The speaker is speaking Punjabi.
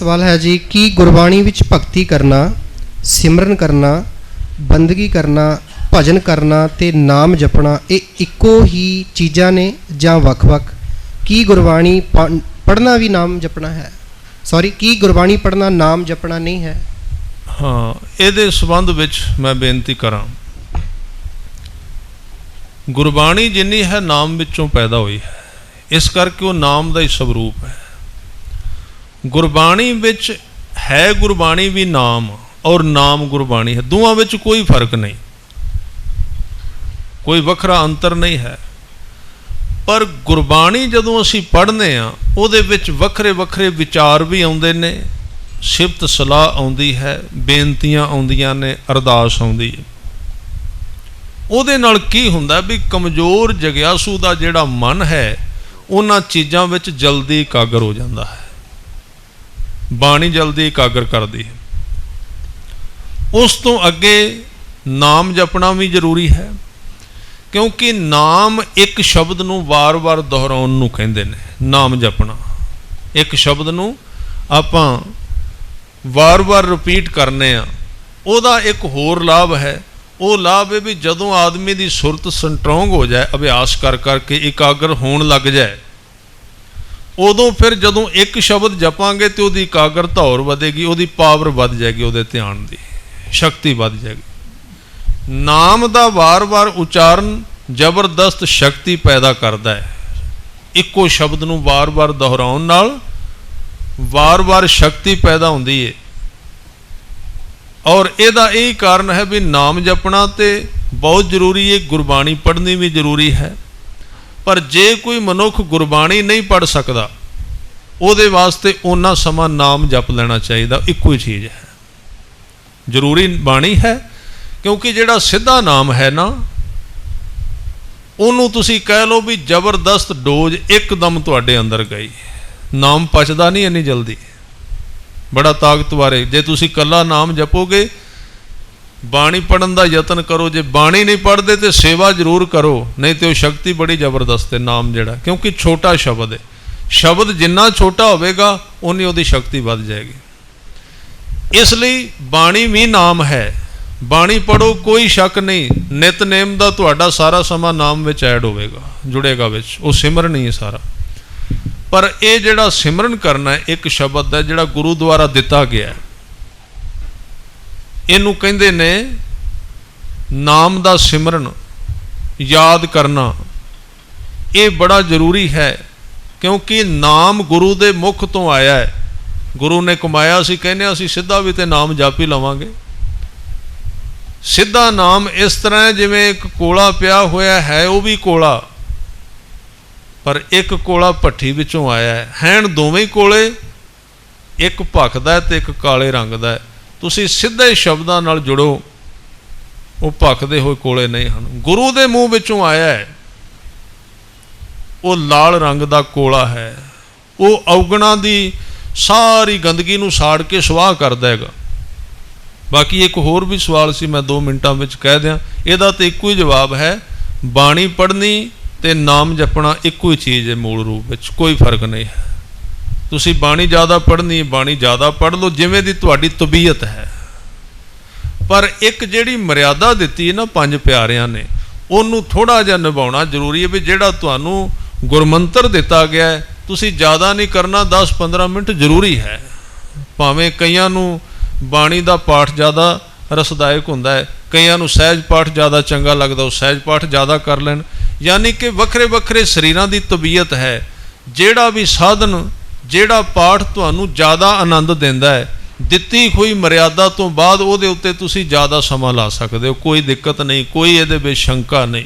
ਸਵਾਲ ਹੈ ਜੀ, ਕੀ ਗੁਰਬਾਣੀ ਵਿੱਚ ਭਗਤੀ ਕਰਨਾ, ਸਿਮਰਨ ਕਰਨਾ, ਬੰਦਗੀ ਕਰਨਾ, ਭਜਨ ਕਰਨਾ ਤੇ ਨਾਮ ਜਪਣਾ, ਇਹ ਇੱਕੋ ਹੀ ਚੀਜ਼ਾਂ ਨੇ ਜਾਂ ਵੱਖ-ਵੱਖ? ਕੀ ਗੁਰਬਾਣੀ ਪੜ੍ਹਨਾ ਵੀ ਨਾਮ ਜਪਣਾ ਹੈ? ਸੌਰੀ ਕੀ ਗੁਰਬਾਣੀ ਪੜ੍ਹਨਾ ਨਾਮ ਜਪਣਾ ਨਹੀਂ ਹੈ? ਹਾਂ, ਇਹਦੇ ਸੰਬੰਧ ਵਿੱਚ ਮੈਂ ਬੇਨਤੀ ਕਰਾਂ। ਗੁਰਬਾਣੀ ਜਿੰਨੀ ਹੈ, ਨਾਮ ਵਿੱਚੋਂ ਪੈਦਾ ਹੋਈ ਹੈ। ਇਸ ਕਰਕੇ ਉਹ ਨਾਮ ਦਾ ਹੀ ਸਵਰੂਪ ਹੈ। ਗੁਰਬਾਣੀ ਵਿੱਚ ਹੈ ਗੁਰਬਾਣੀ ਵੀ ਨਾਮ ਔਰ ਨਾਮ ਗੁਰਬਾਣੀ ਹੈ। ਦੋਵਾਂ ਵਿੱਚ ਕੋਈ ਫ਼ਰਕ ਨਹੀਂ। ਕੋਈ ਵੱਖਰਾ ਅੰਤਰ ਨਹੀਂ ਹੈ। ਪਰ ਗੁਰਬਾਣੀ ਜਦੋਂ ਅਸੀਂ ਪੜ੍ਹਨੇ ਆ, ਉਹਦੇ ਵਿੱਚ ਵੱਖਰੇ ਵੱਖਰੇ ਵਿਚਾਰ ਵੀ ਆਉਂਦੇ ਨੇ। ਸਿਫਤ ਸਲਾਹ ਆਉਂਦੀ ਹੈ, ਬੇਨਤੀਆਂ ਆਉਂਦੀਆਂ ਨੇ, ਅਰਦਾਸ ਆਉਂਦੀ ਹੈ। ਉਹਦੇ ਨਾਲ ਕੀ ਹੁੰਦਾ ਵੀ ਕਮਜ਼ੋਰ ਜਗਿਆਸੂ ਦਾ ਜਿਹੜਾ ਮਨ ਹੈ, ਉਹਨਾਂ ਚੀਜ਼ਾਂ ਵਿੱਚ ਜਲਦੀ ਇਕਾਗਰ ਹੋ ਜਾਂਦਾ ਹੈ। ਬਾਣੀ ਜਲਦੀ ਇਕਾਗਰ ਕਰਦੀ ਹੈ। ਉਸ ਤੋਂ ਅੱਗੇ ਨਾਮ ਜਪਣਾ ਵੀ ਜ਼ਰੂਰੀ ਹੈ, ਕਿਉਂਕਿ ਨਾਮ ਇੱਕ ਸ਼ਬਦ ਨੂੰ ਵਾਰ-ਵਾਰ ਦੁਹਰਾਉਣ ਨੂੰ ਕਹਿੰਦੇ ਨੇ। ਨਾਮ ਜਪਣਾ, ਇੱਕ ਸ਼ਬਦ ਨੂੰ ਆਪਾਂ ਵਾਰ-ਵਾਰ ਰਿਪੀਟ ਕਰਨੇ ਆ, ਉਹਦਾ ਇੱਕ ਹੋਰ ਲਾਭ ਹੈ। ਉਹ ਲਾਭ ਹੈ ਵੀ ਜਦੋਂ ਆਦਮੀ ਦੀ ਸੁਰਤ ਸੰਟਰੋਂਗ ਹੋ ਜਾਏ, ਅਭਿਆਸ ਕਰ ਕਰਕੇ ਇਕਾਗਰ ਹੋਣ ਲੱਗ ਜਾਏ ਉਦੋਂ ਫਿਰ ਜਦੋਂ ਇੱਕ ਸ਼ਬਦ ਜਪਾਂਗੇ ਤੇ ਉਹਦੀ ਇਕਾਗਰਤਾ ਹੋਰ ਵਧੇਗੀ, ਉਹਦੀ ਪਾਵਰ ਵੱਧ ਜਾਏਗੀ, ਉਹਦੇ ਧਿਆਨ ਦੀ ਸ਼ਕਤੀ ਵੱਧ ਜਾਏਗੀ। ਨਾਮ ਦਾ ਵਾਰ-ਵਾਰ ਉਚਾਰਨ ਜ਼ਬਰਦਸਤ ਸ਼ਕਤੀ ਪੈਦਾ ਕਰਦਾ ਹੈ। ਇੱਕੋ ਸ਼ਬਦ ਨੂੰ ਵਾਰ-ਵਾਰ ਦੁਹਰਾਉਣ ਨਾਲ ਵਾਰ-ਵਾਰ ਸ਼ਕਤੀ ਪੈਦਾ ਹੁੰਦੀ ਹੈ ਔਰ ਇਹਦਾ ਇਹ ਕਾਰਨ ਹੈ ਵੀ ਨਾਮ ਜਪਣਾ ਤੇ ਬਹੁਤ ਜ਼ਰੂਰੀ ਹੈ ਗੁਰਬਾਣੀ ਪੜ੍ਹਨੀ ਵੀ ਜ਼ਰੂਰੀ ਹੈ। ਪਰ ਜੇ ਕੋਈ ਮਨੁੱਖ ਗੁਰਬਾਣੀ ਨਹੀਂ ਪੜ੍ਹ ਸਕਦਾ, ਉਹਦੇ ਵਾਸਤੇ ਉਹਨਾਂ ਸਮਾਂ ਨਾਮ ਜਪ ਲੈਣਾ ਚਾਹੀਦਾ, ਇੱਕੋ ਹੀ ਚੀਜ਼ ਹੈ। ਜ਼ਰੂਰੀ ਬਾਣੀ ਹੈ, ਕਿਉਂਕਿ ਜਿਹੜਾ ਸਿੱਧਾ ਨਾਮ ਹੈ ਨਾ, ਉਹਨੂੰ ਤੁਸੀਂ ਕਹਿ ਲਓ ਵੀ ਜ਼ਬਰਦਸਤ ਡੋਜ਼ ਇੱਕਦਮ ਤੁਹਾਡੇ ਅੰਦਰ ਗਈ। ਨਾਮ ਪਚਦਾ ਨਹੀਂ ਇੰਨੀ ਜਲਦੀ। ਬੜਾ ਤਾਕਤਵਰ ਹੈ। ਜੇ ਤੁਸੀਂ ਕੱਲਾ ਨਾਮ ਜਪੋਗੇ ਬਾਣੀ ਪੜਨ ਦਾ ਯਤਨ ਕਰੋ, ਜੇ ਬਾਣੀ ਨਹੀਂ ਪੜਦੇ ਤੇ ਸੇਵਾ ਜ਼ਰੂਰ ਕਰੋ, ਨਹੀਂ ਤੇ ਉਹ ਸ਼ਕਤੀ ਬੜੀ ਜ਼ਬਰਦਸਤ ਹੈ, ਨਾਮ ਜਿਹੜਾ, ਕਿਉਂਕਿ ਛੋਟਾ ਸ਼ਬਦ ਹੈ। ਸ਼ਬਦ ਜਿੰਨਾ ਛੋਟਾ ਹੋਵੇਗਾ ਉਨੀ ਉਹਦੀ ਸ਼ਕਤੀ ਵੱਧ ਜਾਏਗੀ। ਇਸ ਲਈ ਬਾਣੀ ਵੀ ਨਾਮ ਹੈ। ਬਾਣੀ ਪੜੋ ਕੋਈ ਸ਼ੱਕ ਨਹੀਂ, ਨਿਤਨੇਮ ਦਾ ਤੁਹਾਡਾ ਸਾਰਾ ਸਮਾਂ ਨਾਮ ਵਿੱਚ ਐਡ ਹੋਵੇਗਾ, ਜੁੜੇਗਾ ਵਿੱਚ, ਉਹ ਸਿਮਰਨ ਹੀ ਹੈ ਸਾਰਾ। ਪਰ ਇਹ ਜਿਹੜਾ ਸਿਮਰਨ ਕਰਨਾ ਹੈ, ਇੱਕ ਸ਼ਬਦ ਹੈ, ਜਿਹੜਾ ਗੁਰੂ ਦੁਆਰਾ ਦਿੱਤਾ ਗਿਆ ਹੈ। ਇਹਨੂੰ ਕਹਿੰਦੇ ਨੇ ਨਾਮ ਦਾ ਸਿਮਰਨ, ਯਾਦ ਕਰਨਾ। ਇਹ ਬੜਾ ਜ਼ਰੂਰੀ ਹੈ, ਕਿਉਂਕਿ ਨਾਮ ਗੁਰੂ ਦੇ ਮੁਖ ਤੋਂ ਆਇਆ ਹੈ। ਗੁਰੂ ਨੇ ਕਮਾਇਆ ਸੀ, ਕਹਿੰਦੇ ਅਸੀਂ ਸਿੱਧਾ ਵੀ ਤੇ ਨਾਮ ਜਾਪੀ ਲਵਾਂਗੇ। ਸਿੱਧਾ ਨਾਮ ਇਸ ਤਰ੍ਹਾਂ ਜਿਵੇਂ ਇੱਕ ਕੋਲਾ ਪਿਆ ਹੋਇਆ ਹੈ, ਉਹ ਵੀ ਕੋਲਾ। ਪਰ ਇੱਕ ਕੋਲਾ ਭੱਠੀ ਵਿੱਚੋਂ ਆਇਆ ਹੈ। ਹੈਣ ਦੋਵੇਂ ਕੋਲੇ, ਇੱਕ ਭਖਦਾ ਤੇ ਇੱਕ ਕਾਲੇ ਰੰਗ ਦਾ ਹੈ। ਤੁਸੀਂ ਸਿੱਧੇ ਸ਼ਬਦਾਂ ਨਾਲ ਜੁੜੋ, ਉਹ ਭਖਦੇ ਹੋਏ ਕੋਲੇ ਨਹੀਂ ਹਨ। ਗੁਰੂ ਦੇ ਮੂੰਹ ਵਿੱਚੋਂ ਆਇਆ ਹੈ, ਉਹ ਲਾਲ ਰੰਗ ਦਾ ਕੋਲਾ ਹੈ। ਉਹ ਔਗਣਾ ਦੀ ਸਾਰੀ ਗੰਦਗੀ ਨੂੰ ਸਾੜ ਕੇ ਸਵਾਹ ਕਰਦਾ ਹੈਗਾ। ਬਾਕੀ ਇੱਕ ਹੋਰ ਵੀ ਸਵਾਲ ਸੀ, ਮੈਂ 2 ਮਿੰਟਾਂ ਵਿੱਚ ਕਹਿ ਦਿਆਂ। ਇਹਦਾ ਤਾਂ ਇੱਕੋ ਹੀ ਜਵਾਬ ਹੈ, ਬਾਣੀ ਪੜ੍ਹਨੀ ਤੇ ਨਾਮ ਜਪਣਾ ਇੱਕੋ ਹੀ ਚੀਜ਼ ਹੈ ਮੂਲ ਰੂਪ ਵਿੱਚ, ਕੋਈ ਫ਼ਰਕ ਨਹੀਂ ਹੈ। ਤੁਸੀਂ ਬਾਣੀ ਜ਼ਿਆਦਾ ਪੜ੍ਹਨੀ ਹੈ, ਬਾਣੀ ਜ਼ਿਆਦਾ ਪੜ੍ਹ ਲਓ, ਜਿਵੇਂ ਦੀ ਤੁਹਾਡੀ ਤਬੀਅਤ ਹੈ। ਪਰ ਇੱਕ ਜਿਹੜੀ ਮਰਿਆਦਾ ਦਿੱਤੀ ਹੈ ਨਾ ਪੰਜ ਪਿਆਰਿਆਂ ਨੇ, ਉਹਨੂੰ ਥੋੜਾ ਜਿਹਾ ਨਿਭਾਉਣਾ ਜ਼ਰੂਰੀ ਹੈ ਵੀ ਜਿਹੜਾ ਤੁਹਾਨੂੰ ਗੁਰਮੰਤਰ ਦਿੱਤਾ ਗਿਆ ਹੈ, ਤੁਸੀਂ ਜ਼ਿਆਦਾ ਨਹੀਂ ਕਰਨਾ 10-15 ਮਿੰਟ ਜ਼ਰੂਰੀ ਹੈ। ਭਾਵੇਂ ਕਈਆਂ ਨੂੰ ਬਾਣੀ ਦਾ ਪਾਠ ਜ਼ਿਆਦਾ ਰਸਦਾਇਕ ਹੁੰਦਾ ਹੈ, ਕਈਆਂ ਨੂੰ ਸਹਿਜ ਪਾਠ ਜ਼ਿਆਦਾ ਚੰਗਾ ਲੱਗਦਾ, ਉਹ ਸਹਿਜ ਪਾਠ ਜ਼ਿਆਦਾ ਕਰ ਲੈਣ। ਯਾਨੀ ਕਿ ਵੱਖਰੇ ਵੱਖਰੇ ਸਰੀਰਾਂ ਦੀ ਤਬੀਅਤ ਹੈ, ਜਿਹੜਾ ਵੀ ਸਾਧਨ ਜਿਹੜਾ ਪਾਠ ਤੁਹਾਨੂੰ ਜ਼ਿਆਦਾ ਆਨੰਦ ਦਿੰਦਾ ਹੈ, ਦਿੱਤੀ ਹੋਈ ਮਰਿਆਦਾ ਤੋਂ ਬਾਅਦ ਉਹਦੇ ਉੱਤੇ ਤੁਸੀਂ ਜ਼ਿਆਦਾ ਸਮਾਂ ਲਾ ਸਕਦੇ ਹੋ, ਕੋਈ ਦਿੱਕਤ ਨਹੀਂ, ਕੋਈ ਇਹਦੇ ਵਿੱਚ ਸ਼ੰਕਾ ਨਹੀਂ।